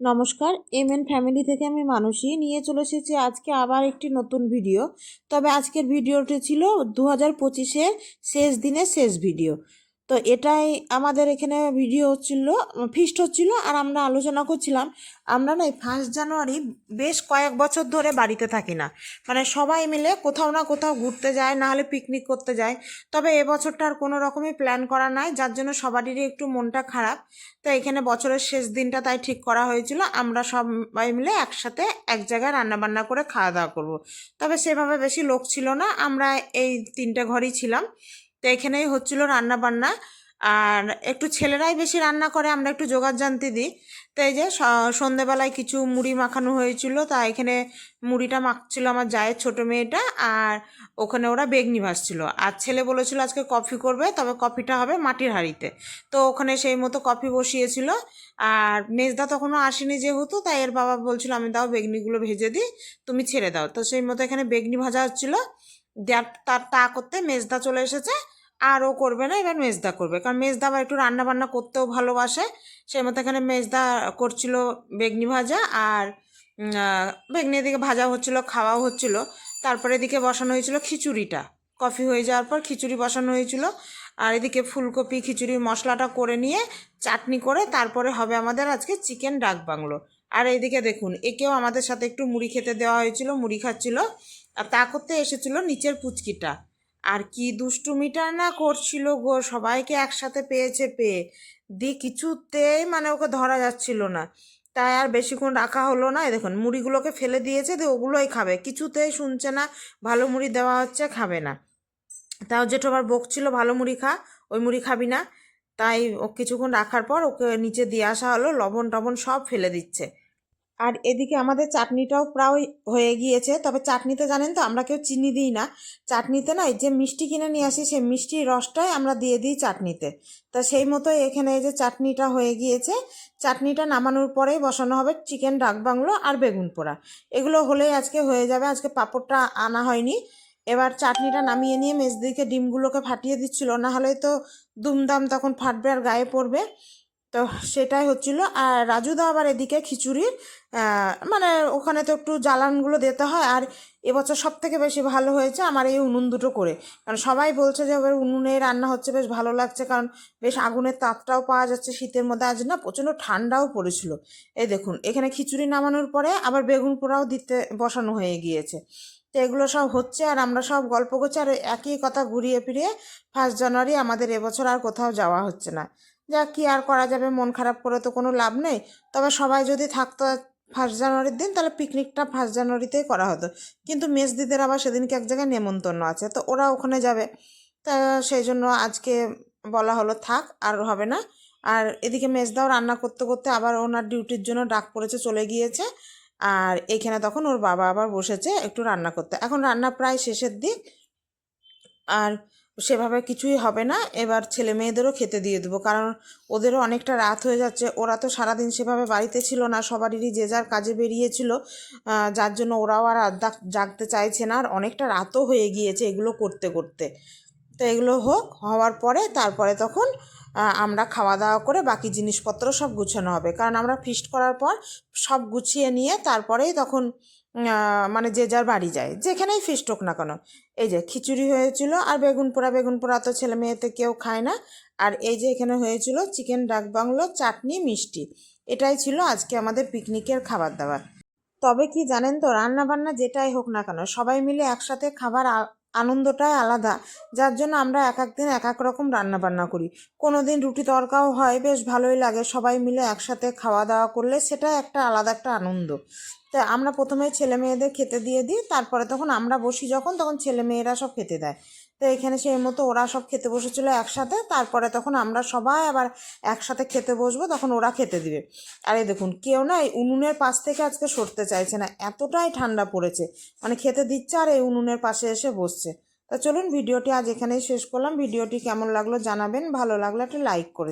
নমস্কার M N family থেকে আমি মানসী। নিয়ে চলে এসেছি আজকে আবার একটি নতুন ভিডিও। তবে আজকের ভিডিওটি ছিল দু হাজার পঁচিশের শেষ দিনের শেষ ভিডিও। তো এটাই আমাদের এখানে ভিডিও হচ্ছিল ফিস্ট হচ্ছিল আর আমরা আলোচনা করছিলাম, আমরা না এই ফার্স্ট জানুয়ারি বেশ কয়েক বছর ধরে বাড়িতে থাকি না। মানে সবাই মিলে কোথাও না কোথাও ঘুরতে যায়, না হলে পিকনিক করতে যায়। তবে এবছরটা আর কোনো রকমই প্ল্যান করা নাই, যার জন্য সবারই একটু মনটা খারাপ। তো এখানে বছরের শেষ দিনটা তাই ঠিক করা হয়েছিল, আমরা সবাই মিলে একসাথে এক জায়গায় রান্নাবান্না করে খাওয়া দাওয়া করব। তবে সেভাবে বেশি লোক ছিল না, আমরা এই তিনটে ঘরই ছিলাম। তো এখানেই হচ্ছিল রান্না বান্না আর একটু ছেলেরাই বেশি রান্না করে, আমরা একটু জোগাড় জানতে দিই। তো এই যে সন্ধেবেলায় কিছু মুড়ি মাখানো হয়েছিল, তা এখানে মুড়িটা মাখছিল আমার জায়ের ছোটো মেয়েটা, আর ওখানে ওরা বেগনি ভাসছিল আর ছেলে বলেছিল আজকে কফি করবে, তবে কফিটা হবে মাটির হাঁড়িতে। তো ওখানে সেই মতো কফি বসিয়েছিল। আর মেজদা তখনও আসেনি যেহেতু, তাই এর বাবা বলছিল, আমি দাও বেগনিগুলো ভেজে দিই, তুমি ছেড়ে দাও। তো সেই মতো এখানে বেগনি ভাজা হচ্ছিল। তার তা করতে মেজদা চলে এসেছে। আর ও করবে না, এবার মেজদা করবে। কারণ মেজদা আবার একটু রান্না বান্না করতেও ভালোবাসে। সেই মতো এখানে মেজদা করছিল বেগনি ভাজা আর বেগনি এদিকে ভাজা হচ্ছিল, খাওয়াও হচ্ছিল। তারপরে এদিকে বসানো হয়েছিল খিচুড়িটা। কফি হয়ে যাওয়ার পর খিচুড়ি বসানো হয়েছিল। আর এদিকে ফুলকপি খিচুড়ির মশলাটা করে নিয়ে চাটনি করে তারপরে হবে আমাদের আজকে চিকেন ডাক বাংলো। আর এইদিকে দেখুন, একেও আমাদের সাথে একটু মুড়ি খেতে দেওয়া হয়েছিল, মুড়ি খাচ্ছিল। আর তা করতে এসেছিল নিচের পুচকিটা। আর কি দুষ্টুমিটা না করছিল গো, সবাইকে একসাথে পেয়েছে পেয়ে। দি কিছুতেই মানে ওকে ধরা যাচ্ছিল না। তাই আর বেশিক্ষণ রাখা হলো না। দেখুন, মুড়িগুলোকে ফেলে দিয়েছে, দিয়ে ওগুলোই খাবে। কিছুতেই শুনছে না, ভালো মুড়ি দেওয়া হচ্ছে, খাবে না। তাও জেঠু আবার বকছিল, ভালো মুড়ি খা, ওই মুড়ি খাবি না। তাই ও কিছুক্ষণ রাখার পর ওকে নিচে দিয়ে আসা হলো, লবণ টবণ সব ফেলে দিচ্ছে। আর এদিকে আমাদের চাটনিটাও প্রায় হয়ে গিয়েছে। তবে চাটনিতে জানেন তো, আমরা কেউ চিনি দিই না। চাটনিতে না যে মিষ্টি কিনে নিয়ে আসি, সেই মিষ্টির রসটাই আমরা দিয়ে দিই চাটনিতে। তা সেই মতো এখানে এই যে চাটনিটা হয়ে গিয়েছে। চাটনিটা নামানোর পরেই বসানো হবে চিকেন ডাক বাংলো আর বেগুন পোড়া। এগুলো হলেই আজকে হয়ে যাবে, আজকে পাঁপড়টা আনা হয়নি। এবার চাটনিটা নামিয়ে নিয়ে মেজদিকে ডিমগুলোকে ফাটিয়ে দিচ্ছিল, না হলে তো দুমদাম তখন ফাটবে আর গায়ে পড়বে। তো সেটাই হচ্ছিল। আর রাজুদা আবার এদিকে খিচুড়ির মানে ওখানে তো একটু জ্বালানগুলো দিতে হয়। আর এবছর সব থেকে বেশি ভালো হয়েছে আমার এই উনুন দুটো করে। কারণ সবাই বলছে যে, এবার উনুনে রান্না হচ্ছে, বেশ ভালো লাগছে। কারণ বেশ আগুনের তাপটাও পাওয়া যাচ্ছে শীতের মধ্যে। আজ না প্রচণ্ড ঠান্ডাও পড়েছিল। এই দেখুন, এখানে খিচুড়ি নামানোর পরে আবার বেগুন পোড়াও দিতে বসানো হয়ে গিয়েছে। তো এগুলো সব হচ্ছে আর আমরা সব গল্প করছি। আর একই কথা ঘুরিয়ে ফিরিয়ে ফার্স্ট জানুয়ারি আমাদের এবছর আর কোথাও যাওয়া হচ্ছে না। যা কি আর করা যাবে, মন খারাপ করে তো কোনো লাভ নেই। তবে সবাই যদি থাকতো ফার্স্ট জানুয়ারির দিন, তাহলে পিকনিকটা ফার্স্ট জানুয়ারিতেই করা হতো। কিন্তু মেজদিদের আবার সেদিনকে এক জায়গায় নেমন্তন্ন আছে, তো ওরা ওখানে যাবে। তা সেই জন্য আজকে বলা হলো থাক, আর হবে না। আর এদিকে মেজদাও রান্না করতে করতে আবার ওনার ডিউটির জন্য ডাক পড়েছে, চলে গিয়েছে। আর এখানে তখন ওর বাবা আবার বসেছে একটু রান্না করতে। এখন রান্না প্রায় শেষের দিক। আর সেভাবে কিছুই হবে না। এবার ছেলে মেয়েদেরও খেতে দিয়ে দেবো। কারণ ওদেরও অনেকটা রাত হয়ে যাচ্ছে। ওরা তো সারাদিন সেভাবে বাড়িতে ছিল না। সবারই যে যার কাজে বেরিয়েছিল যার জন্য ওরাও আর রাত জাগতে চাইছে না। আর অনেকটা রাতও হয়ে গিয়েছে এগুলো করতে করতে। তো এগুলো হোক, হওয়ার পরে তারপরে তখন আমরা খাওয়া দাওয়া করে বাকি জিনিসপত্র সব গুছানো হবে। কারণ আমরা ফিস্ট করার পর সব গুছিয়ে নিয়ে তারপরেই তখন মানে যে যার বাড়ি যায়, যেখানেই ফিস্ট হোক না কেন। এই যে খিচুড়ি হয়েছিল আর বেগুন পোড়া বেগুন পোড়া তো ছেলে মেয়েতে কেউ খায় না। আর এই যে এখানে হয়েছিল চিকেন ডাক বাংলো, চাটনি, মিষ্টি। এটাই ছিল আজকে আমাদের পিকনিকের খাবার দাবার। তবে কি জানেন তো রান্না বান্না যেটাই হোক না কেন, সবাই মিলে একসাথে খাবার আনন্দটাই আলাদা। যার জন্য আমরা এক এক দিন এক এক রকম রান্না বান্না করি। কোনো দিন রুটি তরকাও হয়, বেশ ভালোই লাগে। সবাই মিলে একসাথে খাওয়া দাওয়া করলে সেটা একটা আলাদা একটা আনন্দ। তো আমরা প্রথমে ছেলে মেয়েদের খেতে দিয়ে দিই, তারপরে তখন আমরা বসি যখন, তখন ছেলে মেয়েরা সব খেতে দেয়। তো এখানে সেই মতো ওরা সব খেতে বসেছিল একসাথে। তারপরে তখন আমরা সবাই আবার একসাথে খেতে বসবো, তখন ওরা খেতে দিবে। আরে দেখুন, কেউ না এই উনুনের পাশ থেকে আজকে সরতে চাইছে না, এতটাই ঠান্ডা পড়েছে। মানে খেতে দিচ্ছে আর এই উনুনের পাশে এসে বসছে। তা চলুন, ভিডিওটি আজ এখানেই শেষ করলাম। ভিডিওটি কেমন লাগল জানাবেন, ভালো লাগলে একটা লাইক করে